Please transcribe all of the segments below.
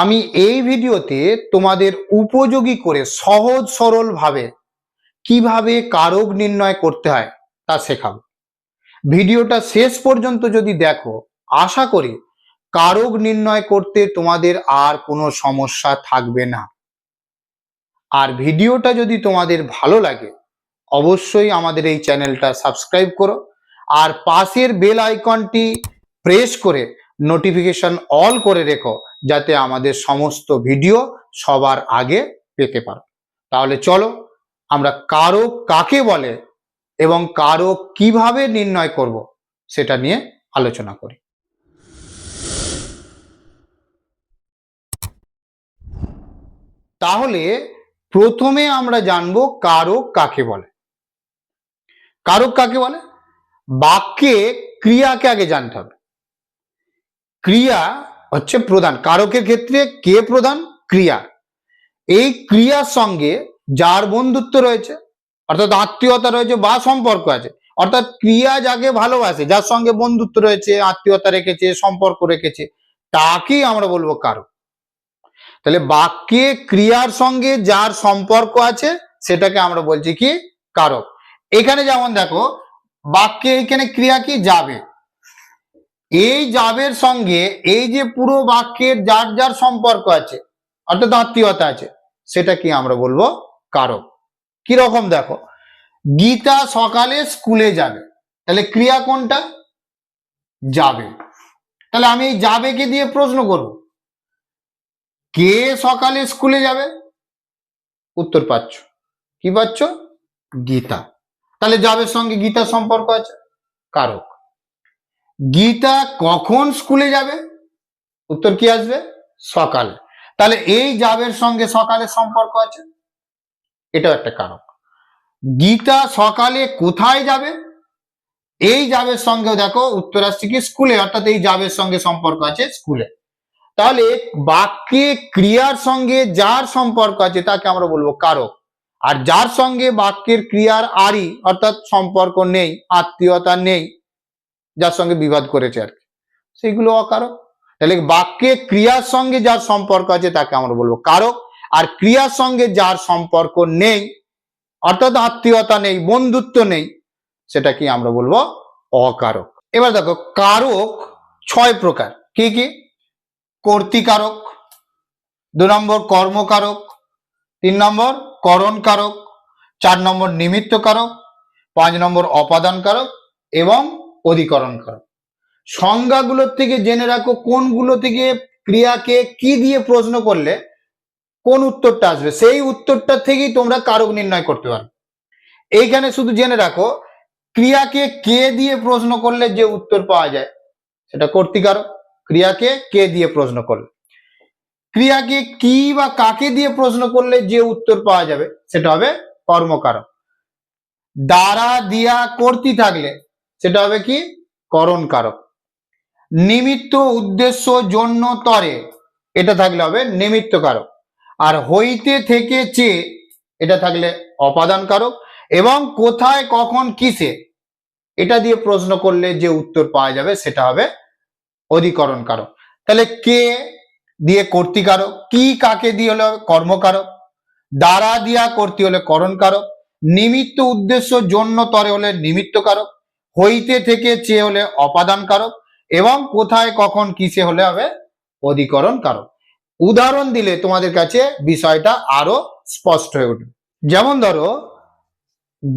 আমি এই ভিডিওতে তোমাদের উপযোগী করে সহজ সরল ভাবে কীভাবে কারক নির্ণয় করতে হয় তা শেখাবো। ভিডিওটা শেষ পর্যন্ত যদি দেখো, আশা করি কারক নির্ণয় করতে তোমাদের আর কোনো সমস্যা থাকবে না। আর ভিডিওটা যদি তোমাদের ভালো লাগে, অবশ্যই আমাদের এই চ্যানেলটা সাবস্ক্রাইব করো আর পাশের বেল আইকনটি প্রেস করে নোটিফিকেশন অল করে রেখো। যাতে আমাদের সমস্ত ভিডিও সবার আগে পেতে পারো। তাহলে চলো আমরা কারও কাকে বলে এবং কারও কীভাবে নির্ণয় করব সেটা নিয়ে আলোচনা করি। তাহলে প্রথমে আমরা জানব কারক কাকে বলে। কারক কাকে বলে? বাক্যে ক্রিয়াকে আগে জানতে হবে। ক্রিয়া হচ্ছে প্রধান। কারকের ক্ষেত্রে কে প্রধান? ক্রিয়া। এই ক্রিয়ার সঙ্গে যার বন্ধুত্ব রয়েছে, অর্থাৎ আত্মীয়তা রয়েছে বা সম্পর্ক আছে, অর্থাৎ ক্রিয়া যাকে ভালোবাসে, যার সঙ্গে বন্ধুত্ব রয়েছে, আত্মীয়তা রেখেছে, সম্পর্ক রেখেছে, তাকেই আমরা বলব কারক। তাহলে বাক্যে ক্রিয়ার সঙ্গে যার সম্পর্ক আছে, সেটাকে আমরা বলছি কি? কারক। এখানে যেমন দেখো, বাক্যে এখানে ক্রিয়া কি? যাবে। এই যাবের সঙ্গে এই যে পুরো বাক্যের যার যার সম্পর্ক আছে, অর্থাৎ আত্মীয়তা আছে সেটা কি আমরা বলব কারক। কি রকম দেখো, গীতা সকালে স্কুলে যাবে, তাহলে ক্রিয়া কোনটা? যাবে। তাহলে আমি এই যাবেকে দিয়ে প্রশ্ন করব, কে সকালে স্কুলে যাবে? উত্তর পাচ্ছ। কি পাচ্ছ? গীতা। তাহলে যাবের সঙ্গে গীতার সম্পর্ক আছে, কারক। গীতা কখন স্কুলে যাবে? উত্তর কি আসবে? সকালে। তাহলে এই যাবের সঙ্গে সকালে সম্পর্ক আছে? এটাও একটা কারক গীতা সকালে কোথায় যাবে? এই যাবের সঙ্গে দেখো, উত্তর আসছে কি? স্কুলে। অর্থাৎ এই যাবের সঙ্গে সম্পর্ক আছে স্কুলে। তাহলে বাক্যে ক্রিয়ার সঙ্গে যার সম্পর্ক আছে তাকে আমরা বলব কারক। আর যার সঙ্গে বাক্যের ক্রিয়ার আরি অর্থাৎ সম্পর্ক নেই, আত্মীয়তা নেই যার সঙ্গে বিবাদ করেছে আর কি। সেগুলো অকারক। তাহলে বাক্যে ক্রিয়ার সঙ্গে যার সম্পর্ক আছে তাকে আমরা বলব কারক। আর ক্রিয়ার সঙ্গে যার সম্পর্ক নেই, অর্থাৎ আত্মীয়তা নেই, বন্ধুত্ব নেই সেটা কি আমরা বলব অকারক। এবার দেখো, কারক ছয় প্রকার। কি কি? কর্তিকারক, দু নম্বর কর্মকারক, তিন নম্বর করণকারক, চার নম্বর নিমিত্ত কারক পাঁচ নম্বর অপাদান কারক এবং অধিকরণ কারক সংজ্ঞাগুলোর থেকে জেনে রাখো কোনগুলো থেকে ক্রিয়াকে কি দিয়ে প্রশ্ন করলে কোন উত্তরটা আসবে। সেই উত্তরটা থেকেই তোমরা কারক নির্ণয় করতে পারো। এইখানে শুধু জেনে রাখো, ক্রিয়াকে কে দিয়ে প্রশ্ন করলে যে উত্তর পাওয়া যায়, সেটা কর্তিকারক। ক্রিয়াকে কে দিয়ে প্রশ্ন করলে, ক্রিয়াকে কি বা কাকে দিয়ে প্রশ্ন করলে যে উত্তর পাওয়া যাবে, সেটা হবে কর্মকারক। দ্বারা দিয়া কর্তি থাকলে সেটা হবে কি? করণ কারক নিমিত্ত উদ্দেশ্য জন্য তরে, এটা থাকলে হবে নিমিত্ত কারক আর হইতে থেকে চেয়ে, এটা থাকলে অপাদান কারক এবং কোথায়, কখন, কিসে, এটা দিয়ে প্রশ্ন করলে যে উত্তর পাওয়া যাবে, সেটা হবে অধিকরণ কারক তাহলে কে দিয়ে কর্তিকারক, কি কাকে দিয়ে হলে কর্মকারক, দ্বারা দিয়া কর্তি হলে করণ কারক নিমিত্ত উদ্দেশ্য জন্য তরে হলে নিমিত্ত কারক হইতে থেকে চেয়ে হলে অপাদান কারক এবং কোথায় কখন কিসে হলে হবে অধিকরণ কারক উদাহরণ দিলে তোমাদের কাছে বিষয়টা আরও স্পষ্ট হয়ে উঠবে। যেমন ধরো,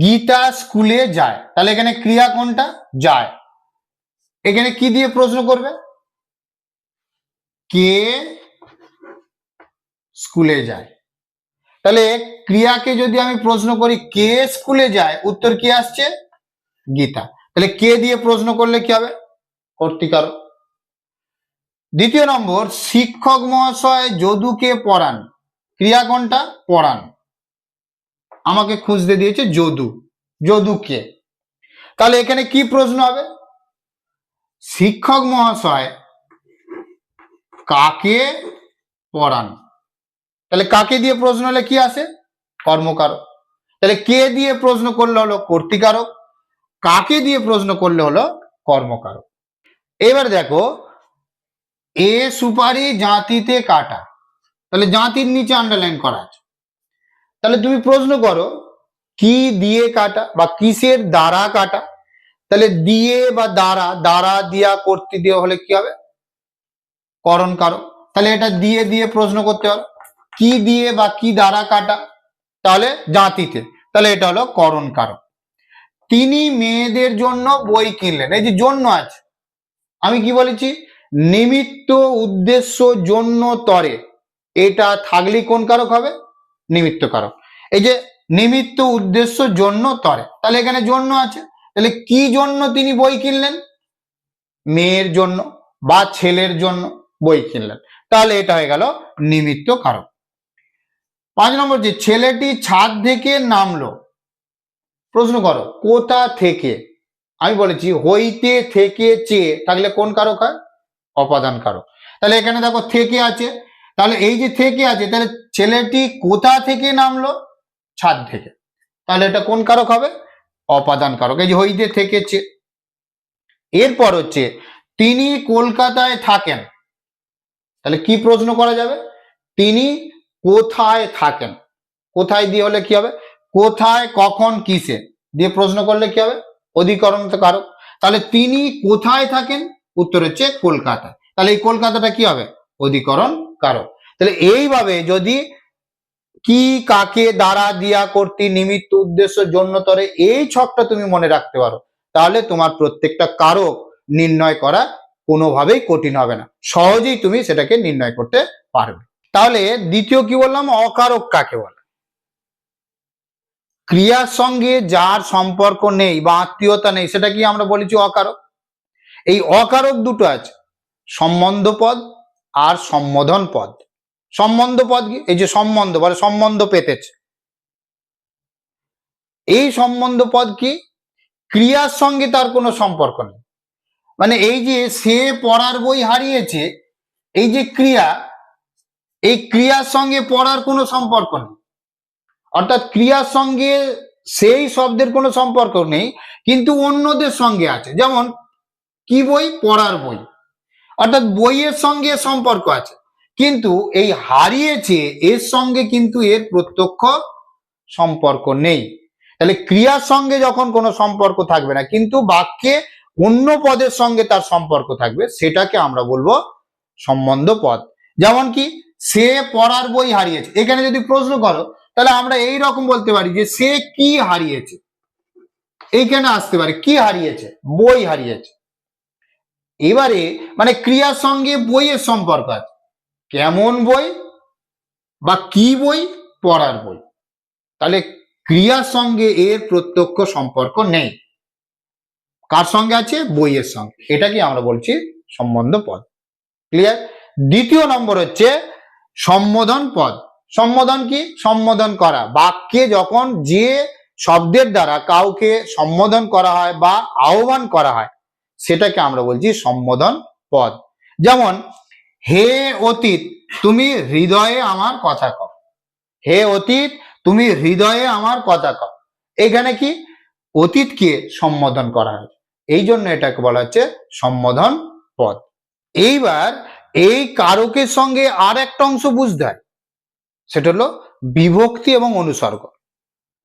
গীতা স্কুলে যায়, তাহলে এখানে ক্রিয়া কোনটা? যায়। এখানে কি দিয়ে প্রশ্ন করবে? কে স্কুলে যায়। তাহলে ক্রিয়াকে যদি আমি প্রশ্ন করি, কে স্কুলে যায়, উত্তর কি আসছে? গীতা। তাহলে কে দিয়ে প্রশ্ন করলে কি হবে? কর্তিকারক দ্বিতীয় নম্বর, শিক্ষক মহাশয় যদুকে পড়ান। ক্রিয়া কোনটা? পড়ান। আমাকে খুঁজতে দিয়েছে যদু। যদুকে। তাহলে এখানে কি প্রশ্ন হবে? শিক্ষক মহাশয় কাকে পড়ান? তাহলে কাকে দিয়ে প্রশ্ন হলে কি আসে? কর্মকারক। তাহলে কে দিয়ে প্রশ্ন করলে হলো কর্তিকারক? কাকে দিয়ে প্রশ্ন করলে হলো কর্মকারক? এবার দেখো, এ সুপারি জাতিতে কাটা। তাহলে জাতির নিচে আন্ডারলাইন করা আছে। তাহলে তুমি প্রশ্ন করো, কি দিয়ে কাটা বা কিসের দ্বারা কাটা? তাহলে দিয়ে বা দ্বারা দ্বারা দিয়া করতে দিয়ে হলে কি হবে? করণ কারক তাহলে এটা দিয়ে দিয়ে প্রশ্ন করতে হবে। কি দিয়ে বা কি দ্বারা কাটা? তাহলে জাতিতে। তাহলে এটা হলো করণ কারক তিনি মেয়েদের জন্য বই কিনলেন। এই যে জন্য আছে। আমি কি বলেছি? নিমিত্ত উদ্দেশ্য জন্য তরে। এটা থাকলে কোন কারক হবে? নিমিত্ত কারক। এই যে নিমিত্ত উদ্দেশ্য জন্য তরে। তাহলে এখানে জন্য আছে। তাহলে কি জন্য তিনি বই কিনলেন? মেয়ের জন্য বা ছেলের জন্য বই কিনলেন। তাহলে এটা হয়ে গেল নিমিত্ত কারক। পাঁচ নম্বর যে ছেলেটি ছাদ থেকে নামলো প্রশ্ন করো, কোথা থেকে? আমি বলেছি, হইতে থেকে চেয়ে থাকলে কোন কারক হয়? অপাদান কারক। তাহলে এখানে দেখো থেকে আছে। তাহলে এই যে থেকে আছে, তাহলে ছেলেটি কোথা থেকে নামলো? ছাদ থেকে। তাহলে এটা কোন কারক হবে? অপাদান কারক। এই যে হইতে থেকে চেয়ে এরপর হচ্ছে, তিনি কলকাতায় থাকেন। তাহলে কি প্রশ্ন করা যাবে? তিনি কোথায় থাকেন? কোথায় দিয়ে হলে কি হবে? কোথায়, কখন, কিসে? দিয়ে প্রশ্ন করলে কি হবে? অধিকরণ তো কারক। তাহলে তিনি কোথায় থাকেন? উত্তর হচ্ছে কলকাতা তাহলে এই কলকাতাটা কি হবে? অধিকরণ কারক। তাহলে এইভাবে যদি কি কাকে দ্বারা দিয়া কর্তৃ নিমিত্ত উদ্দেশ্য জন্য তরে এই ছকটা তুমি মনে রাখতে পারো, তাহলে তোমার প্রত্যেকটা কারক নির্ণয় করা কোনোভাবেই কঠিন হবে না। সহজেই তুমি সেটাকে নির্ণয় করতে পারবে। তাহলে দ্বিতীয় কি বললাম? অকারক কাকে বলে? ক্রিয়ার সঙ্গে যার সম্পর্ক নেই বা আত্মীয়তা নেই, সেটা কি আমরা বলেছি অকারক? এই অকারক দুটো আছে সম্বন্ধ পদ আর সম্বোধন পদ সম্বন্ধ পদ কি? এই যে সম্বন্ধ বলে সম্বন্ধ পেতেছে। এই সম্বন্ধ পদ কি? ক্রিয়ার সঙ্গে তার কোনো সম্পর্ক নেই। মানে এই যে সে পড়ার বই হারিয়েছে, এই যে ক্রিয়া, এই ক্রিয়ার সঙ্গে পড়ার কোনো সম্পর্ক নেই। অর্থাৎ ক্রিয়ার সঙ্গে সেই শব্দের কোনো সম্পর্ক নেই, কিন্তু অন্যদের সঙ্গে আছে। যেমন, কি বই? পড়ার বই। অর্থাৎ বইয়ের সঙ্গে সম্পর্ক আছে। কিন্তু এই হারিয়েছে, এর সঙ্গে কিন্তু এর প্রত্যক্ষ সম্পর্ক নেই। তাহলে ক্রিয়ার সঙ্গে যখন কোনো সম্পর্ক থাকবে না, কিন্তু বাক্যে অন্য পদের সঙ্গে তার সম্পর্ক থাকবে, সেটাকে আমরা বলব সম্বন্ধ পদ যেমন কি, সে পড়ার বই হারিয়েছে। এখানে যদি প্রশ্ন করো তাহলে আমরা এই রকম বলতে পারি যে সে কি হারিয়েছে। এইখানে আসতে পারে, কি হারিয়েছে? বই হারিয়েছে। এবারে মানে ক্রিয়ার সঙ্গে বইয়ের সম্পর্ক আছে। কেমন বই বা কি বই? পড়ার বই। তাহলে ক্রিয়ার সঙ্গে এর প্রত্যক্ষ সম্পর্ক নেই। কার সঙ্গে আছে? বইয়ের সঙ্গে। এটা কি আমরা বলছি সম্বন্ধ পদ। ক্লিয়ার দ্বিতীয় নম্বর হচ্ছে সম্বোধন পদ। সম্বোধন কি? সম্বোধন করা। বাক্যে যখন যে শব্দের দ্বারা কাউকে সম্বোধন করা হয় বা আহ্বান করা হয়, সেটাকে আমরা বলছি সম্বোধন পদ। যেমন, হে অতীত, তুমি হৃদয়ে আমার কথা কও। হে অতীত, তুমি হৃদয়ে আমার কথা কও। এখানে কি? অতীতকে সম্বোধন করা হয়। এই জন্য এটাকে বলা হচ্ছে সম্বোধন পদ। এইবার এই কারকের সঙ্গে আর একটা অংশ বুঝতে হয়। সেটা হলো বিভক্তি এবং অনুসর্গ।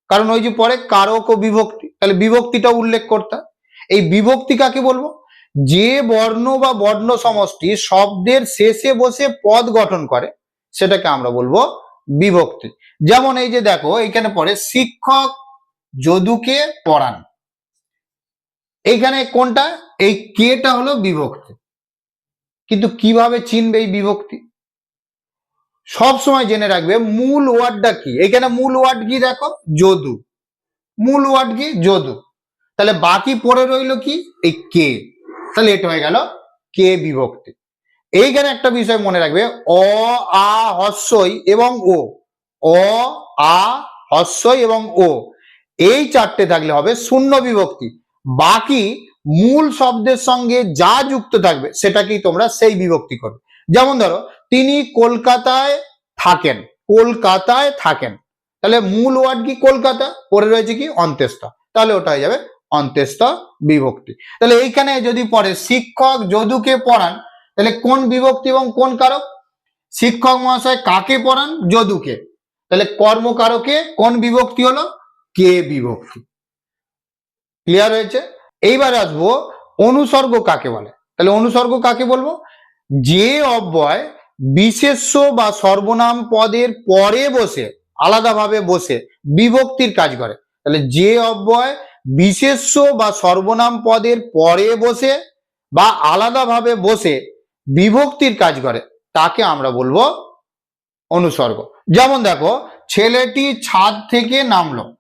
কারণ ওই যে পরে কারক ও বিভক্তি, তাহলে বিভক্তিটা উল্লেখ করতে এই বিভক্তি কাকে বলব? যে বর্ণ বা বর্ণ সমষ্টি শব্দের শেষে বসে পদ গঠন করে, সেটাকে আমরা বলব বিভক্তি। যেমন এই যে দেখো, এখানে পরে শিক্ষক যদুকে পড়ান। এইখানে কোনটা? এই কেটা হলো বিভক্তি। কিন্তু কীভাবে চিনবে এই বিভক্তি? সব সময় জেনে রাখবে, মূল ওয়ার্ডটা কি? এখানে মূল ওয়ার্ড কি দেখো? যদু। মূল ওয়ার্ড কি? যদু। তাহলে বাকি পড়ে রইল কি? এই কে। তাহলে এটা হয়ে গেল। কে বিভক্তি। এইখানে একটা বিষয় মনে রাখবে, অ, আ, হস্যই এবং ও। অ, আ, হস্যই এবং ও। এই চারটে থাকলে হবে শূন্য বিভক্তি। বাকি মূল শব্দের সঙ্গে যা যুক্ত থাকবে, সেটাকেই তোমরা সেই বিভক্তি করবে। যেমন ধরো তিনি কলকাতায় থাকেন কলকাতায় থাকেন। তাহলে মূল ওয়ার্ড কি কলকাতা? পরে রয়েছে কি? অন্ত্যেষ্ট তাহলে ওটা হয়ে যাবে অন্ত্যেষ্ট বিভক্তি। তাহলে এইখানে যদি পড়ে, শিক্ষক যদুকে পড়ান, তাহলে কোন বিভক্তি এবং কোন কারক? শিক্ষক মহাশয় কাকে পড়ান? যদুকে তাহলে কর্মকারকে কোন বিভক্তি হলো? কে বিভক্তি। ক্লিয়ার হয়েছে? এইবার আসব, অনুসর্গ কাকে বলে? তাহলে অনুসর্গ কাকে বলব? যে অব্যয় বিশেষ্য বা সর্বনাম পদের পরে বসে, আলাদাভাবে বসে বিভক্তির কাজ করে। তাহলে যে অব্যয় বিশেষ্য বা সর্বনাম পদের পরে বসে বা আলাদাভাবে বসে বিভক্তির কাজ করে, তাকে আমরা বলব অনুসর্গ। যেমন দেখো, ছেলেটি ছাদ থেকে নামলো।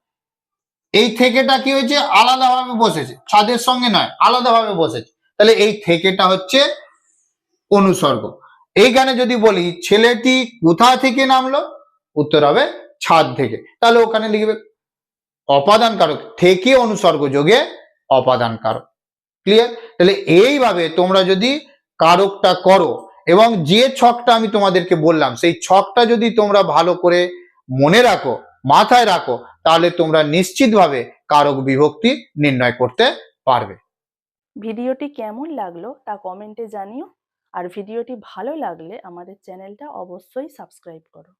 এই থেকেটা কি হয়েছে? আলাদাভাবে বসেছে। ছাদের সঙ্গে নয়, আলাদাভাবে বসেছে। তাহলে এই থেকেটা হচ্ছে অনুসর্গ। এইখানে যদি বলি, ছেলেটি কোথা থেকে নামলো? উত্তর হবে ছাদ থেকে। তাহলে ওখানে লিখবে অপাদান কারক থেকে অনুসর্গ যোগে অপাদান কারক ক্লিয়ার তাহলে এইভাবে তোমরা যদি কারকটা করো, এবং যে ছকটা আমি তোমাদেরকে বললাম, সেই ছকটা যদি তোমরা ভালো করে মনে রাখো, মাথায় রাখো, তাহলে তোমরা নিশ্চিতভাবে কারক বিভক্তি নির্ণয় করতে পারবে। ভিডিওটি কেমন লাগল তা কমেন্টে জানিও। আর ভিডিওটি ভালো লাগলে আমাদের চ্যানেলটা অবশ্যই সাবস্ক্রাইব করো।